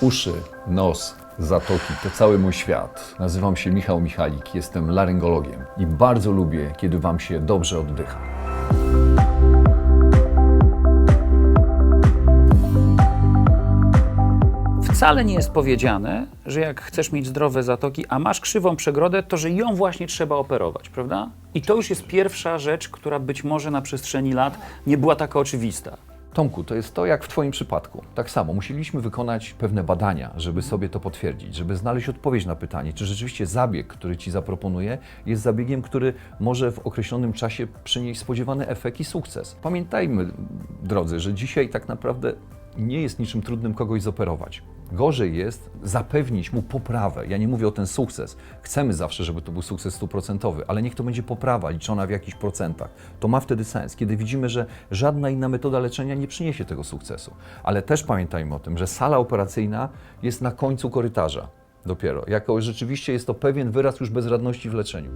Uszy, nos, zatoki to cały mój świat. Nazywam się Michał Michalik, jestem laryngologiem i bardzo lubię, kiedy Wam się dobrze oddycha. Wcale nie jest powiedziane, że jak chcesz mieć zdrowe zatoki, a masz krzywą przegrodę, to że ją właśnie trzeba operować, prawda? I to już jest pierwsza rzecz, która być może na przestrzeni lat nie była taka oczywista. Tomku, to jest to jak w Twoim przypadku. Tak samo, musieliśmy wykonać pewne badania, żeby sobie to potwierdzić, żeby znaleźć odpowiedź na pytanie, czy rzeczywiście zabieg, który Ci zaproponuję, jest zabiegiem, który może w określonym czasie przynieść spodziewany efekt i sukces. Pamiętajmy, drodzy, że dzisiaj tak naprawdę nie jest niczym trudnym kogoś zoperować. Gorzej jest zapewnić mu poprawę. Ja nie mówię o ten sukces. Chcemy zawsze, żeby to był sukces stuprocentowy, ale niech to będzie poprawa liczona w jakichś procentach. To ma wtedy sens, kiedy widzimy, że żadna inna metoda leczenia nie przyniesie tego sukcesu. Ale też pamiętajmy o tym, że sala operacyjna jest na końcu korytarza dopiero. Jako rzeczywiście jest to pewien wyraz już bezradności w leczeniu.